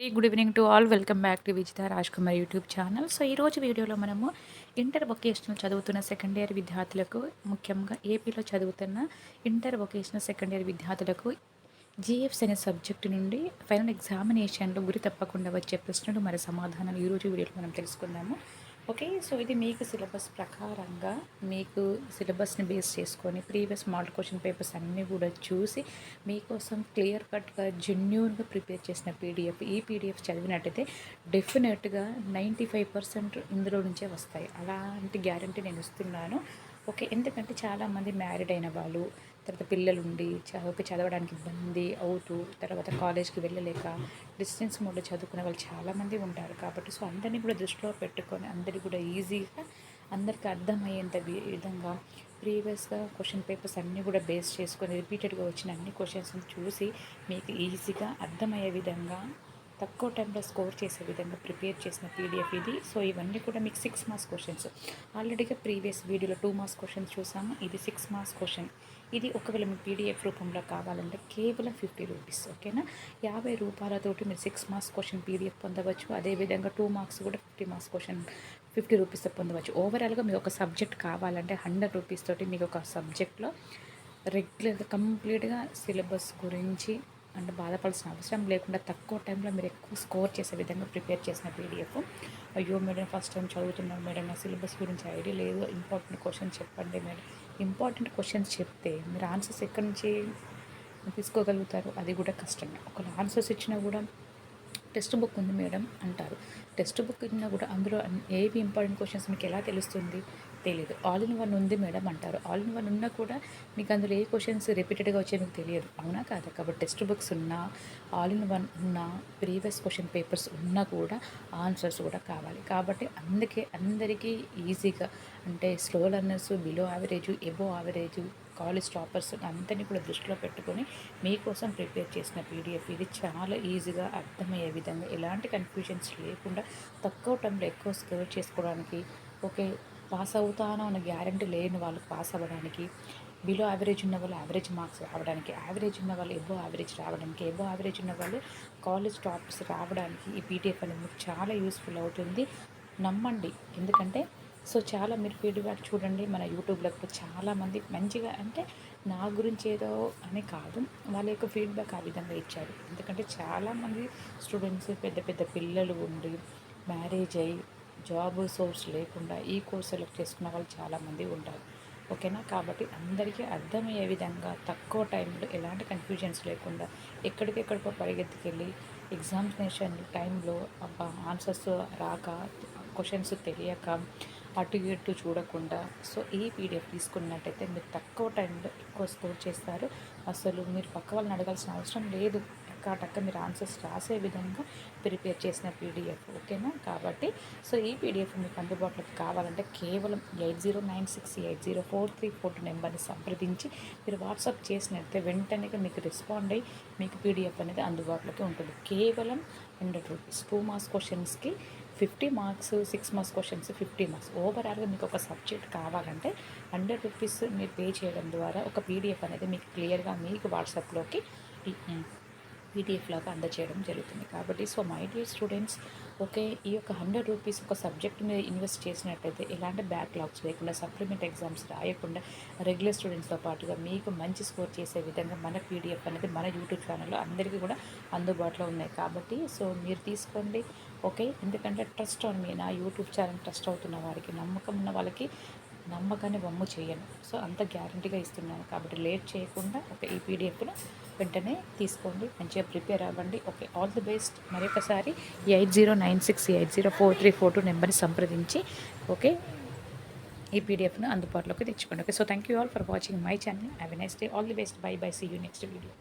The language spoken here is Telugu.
Very good evening to all welcome back to Vijitha Raj Kumar YouTube channel so ఈరోజు వీడియోలో మనము ఇంటర్ వొకేషనల్ చదువుతున్న సెకండ్ ఇయర్ విద్యార్థులకు ముఖ్యంగా ఏపీలో చదువుతున్న ఇంటర్ వొకేషనల్ సెకండ్ ఇయర్ విద్యార్థులకు జిఎఫ్స్ అనే సబ్జెక్టు నుండి ఫైనల్ ఎగ్జామినేషన్లో గురి తప్పకుండా వచ్చే ప్రశ్నలు మరి సమాధానాలు ఈరోజు వీడియోలో మనం తెలుసుకుందాము. ఓకే సో ఇది మీకు సిలబస్ ప్రకారంగా మీకు సిలబస్ని బేస్ చేసుకొని ప్రీవియస్ మోడల్ క్వశ్చన్ పేపర్స్ అన్నీ కూడా చూసి మీకోసం క్లియర్ కట్గా జెన్యున్గా ప్రిపేర్ చేసిన పీడిఎఫ్ ఈ పీడిఎఫ్ చదివినట్టయితే డెఫినెట్గా నైంటీ ఫైవ్ పర్సెంట్ ఇందులో నుంచే వస్తాయి. అలాంటి గ్యారంటీ నేను ఇస్తున్నాను. ఓకే ఎందుకంటే చాలామంది మ్యారీడ్ అయిన వాళ్ళు తర్వాత పిల్లలు ఉండి చదువుకి చదవడానికి ఇబ్బంది అవుతూ తర్వాత కాలేజ్కి వెళ్ళలేక డిస్టెన్స్ మోడ్లో చదువుకునే వాళ్ళు చాలామంది ఉంటారు కాబట్టి సో అందరినీ కూడా దృష్టిలో పెట్టుకొని అందరికీ కూడా ఈజీగా అందరికీ అర్థమయ్యేంత విధంగా ప్రీవియస్గా క్వశ్చన్ పేపర్స్ అన్నీ కూడా బేస్ చేసుకొని రిపీటెడ్గా వచ్చిన అన్ని క్వశ్చన్స్ని చూసి మీకు ఈజీగా అర్థమయ్యే విధంగా తక్కువ టైంలో స్కోర్ చేసే విధంగా ప్రిపేర్ చేసిన పీడిఎఫ్ ఇది. సో ఇవన్నీ కూడా మీకు సిక్స్ మార్క్స్ క్వశ్చన్స్ ఆల్రెడీగా ప్రీవియస్ వీడియోలో టూ మార్క్స్ క్వశ్చన్స్ చూసాము. ఇది సిక్స్ మార్క్స్ క్వశ్చన్ ఇది ఒకవేళ మీ పీడిఎఫ్ రూపంలో కావాలంటే కేవలం ఫిఫ్టీ రూపీస్ ఓకేనా యాభై రూపాయలతోటి మీరు సిక్స్ మార్క్స్ క్వశ్చన్ పీడిఎఫ్ పొందవచ్చు. అదేవిధంగా టూ మార్క్స్ కూడా fifty marks question fifty rupees పొందవచ్చు. ఓవరాల్గా మీకు ఒక సబ్జెక్ట్ కావాలంటే హండ్రెడ్ రూపీస్ తోటి మీకు ఒక సబ్జెక్ట్లో రెగ్యులర్గా కంప్లీట్గా సిలబస్ గురించి అంటే బాధపడాల్సిన అవసరం లేకుండా తక్కువ టైంలో మీరు ఎక్కువ స్కోర్ చేసే విధంగా ప్రిపేర్ చేసిన పీడిఎఫ్. అయ్యో మేడం ఫస్ట్ టైం చదువుతున్నాను మేడం నా సిలబస్ గురించి ఐడియా లేదు. ఇంపార్టెంట్ క్వశ్చన్ చెప్పండి మేడం. ఇంపార్టెంట్ క్వశ్చన్స్ చెప్తే మీరు ఆన్సర్స్ ఎక్కడి నుంచి తీసుకోగలుగుతారు? అది కూడా కష్టమే ఒక ఆన్సర్స్ ఇచ్చినా కూడా టెక్స్ట్ బుక్ ఉంది మేడం అంటారు. టెక్స్ట్ బుక్ ఉన్నా కూడా అందులో ఏవి ఇంపార్టెంట్ క్వశ్చన్స్ మీకు ఎలా తెలుస్తుంది తెలియదు ఆల్ ఇన్ వన్ ఉంది మేడం అంటారు. ఆల్ ఇన్ వన్ ఉన్నా కూడా మీకు అందులో ఏ క్వశ్చన్స్ రిపీటెడ్గా వచ్చే మీకు తెలియదు. అవునా కాదా? కాబట్టి టెక్స్ట్ బుక్స్ ఉన్నా ఆల్ ఇన్ వన్ ఉన్నా ప్రీవియస్ క్వశ్చన్ పేపర్స్ ఉన్నా కూడా ఆన్సర్స్ కూడా కావాలి. కాబట్టి అందుకే అందరికీ ఈజీగా అంటే slow learners below average above average college toppers అంతని కూడా దృష్టిలో పెట్టుకొని మీకోసం ప్రిపేర్ చేసిన పీడిఎఫ్. ఇది చాలా ఈజీగా అర్థమయ్యే విధంగా ఎలాంటి కన్ఫ్యూజన్స్ లేకుండా తక్కువ టైంలో ఎక్కువ స్కోర్ చేసుకోవడానికి ఓకే పాస్ అవుతానో అన్న గ్యారంటీ లేని వాళ్ళు పాస్ అవ్వడానికి బిలో యావరేజ్ ఉన్న వాళ్ళు యావరేజ్ మార్క్స్ రావడానికి యావరేజ్ ఉన్న వాళ్ళు ఎబో యావరేజ్ రావడానికి ఎబో యావరేజ్ ఉన్న వాళ్ళు కాలేజ్ టాప్స్ రావడానికి ఈ పీటీఎఫ్ అనేది మీకు చాలా యూస్ఫుల్ అవుతుంది. నమ్మండి. ఎందుకంటే సో చాలా మీరు ఫీడ్బ్యాక్ చూడండి. మన యూట్యూబ్లో కూడా చాలామంది మంచిగా అంటే నా గురించి ఏదో అని కాదు. వాళ్ళ యొక్క ఫీడ్బ్యాక్ ఆ విధంగా ఇచ్చారు. ఎందుకంటే చాలామంది స్టూడెంట్స్ పెద్ద పెద్ద పిల్లలు ఉండి మ్యారేజ్ అయ్యి జాబ్ సోర్స్ లేకుండా ఈ కోర్స్ సెలెక్ట్ చేసుకున్న వాళ్ళు చాలామంది ఉంటారు. ఓకేనా? కాబట్టి అందరికీ అర్థమయ్యే విధంగా తక్కువ టైంలో ఎలాంటి కన్ఫ్యూజన్స్ లేకుండా ఎక్కడికెక్కడికో పరిగెత్తుకెళ్ళి ఎగ్జామినేషన్ టైంలో ఆన్సర్స్ రాక క్వశ్చన్స్ తెలియక అటు ఇటు చూడకుండా. సో ఈ పీడిఎఫ్ తీసుకున్నట్టయితే మీరు తక్కువ టైంలో ఎక్కువ స్కోర్ చేస్తారు. అసలు మీరు పక్క వాళ్ళని అడగాల్సిన అవసరం లేదు. టక్క మీరు ఆన్సర్స్ రాసే విధంగా ప్రిపేర్ చేసిన పీడిఎఫ్ ఓకేనా? కాబట్టి సో ఈ పీడిఎఫ్ మీకు అందుబాటులోకి కావాలంటే కేవలం eight zero nine six eight zero four three four two నెంబర్ని సంప్రదించి మీరు వాట్సాప్ చేసినట్టే వెంటనే మీకు రెస్పాండ్ అయ్యి మీకు పీడిఎఫ్ అనేది అందుబాటులోకి ఉంటుంది. కేవలం హండ్రెడ్ రూపీస్. టూ మార్క్స్ క్వశ్చన్స్కి fifty marks six marks questions fifty marks. ఓవరాల్గా మీకు ఒక సబ్జెక్ట్ కావాలంటే హండ్రెడ్ రూపీస్ మీరు పే చేయడం ద్వారా ఒక పీడిఎఫ్ అనేది మీకు క్లియర్గా మీకు వాట్సాప్లోకి పీడిఎఫ్ లాగా అందచేయడం జరుగుతుంది. కాబట్టి so my dear students okay ఈ యొక్క హండ్రెడ్ రూపీస్ ఒక సబ్జెక్ట్ మీద ఇన్వెస్ట్ చేసినట్టయితే ఎలాంటి బ్యాక్లాగ్స్ లేకుండా సప్లిమెంట్ ఎగ్జామ్స్ రాయకుండా రెగ్యులర్ స్టూడెంట్స్తో పాటుగా మీకు మంచి స్కోర్ చేసే విధంగా మన పీడిఎఫ్ అనేది మన యూట్యూబ్ ఛానల్లో అందరికీ కూడా అందుబాటులో ఉన్నాయి. కాబట్టి సో మీరు తీసుకోండి ఓకే? ఎందుకంటే ట్రస్ట్ ఆన్ మీ నా యూట్యూబ్ ఛానల్ ట్రస్ట్ అవుతున్న వారికి నమ్మకం ఉన్న వాళ్ళకి నమ్మకాన్ని బొమ్మ చేయను. సో అంత గ్యారంటీగా ఇస్తున్నాను. కాబట్టి లేట్ చేయకుండా ఒక ఈ పీడిఎఫ్ను వెంటనే తీసుకోండి. మంచిగా ప్రిపేర్ అవ్వండి. Okay all the best. మరొకసారి eight zero nine six eight zero four three four two నెంబర్ని సంప్రదించి ఓకే ఈ పీడిఎఫ్ను అందుబాటులోకి తెచ్చుకోండి. Okay so thank you all for watching my channel. Have a nice day all the best bye bye see you next video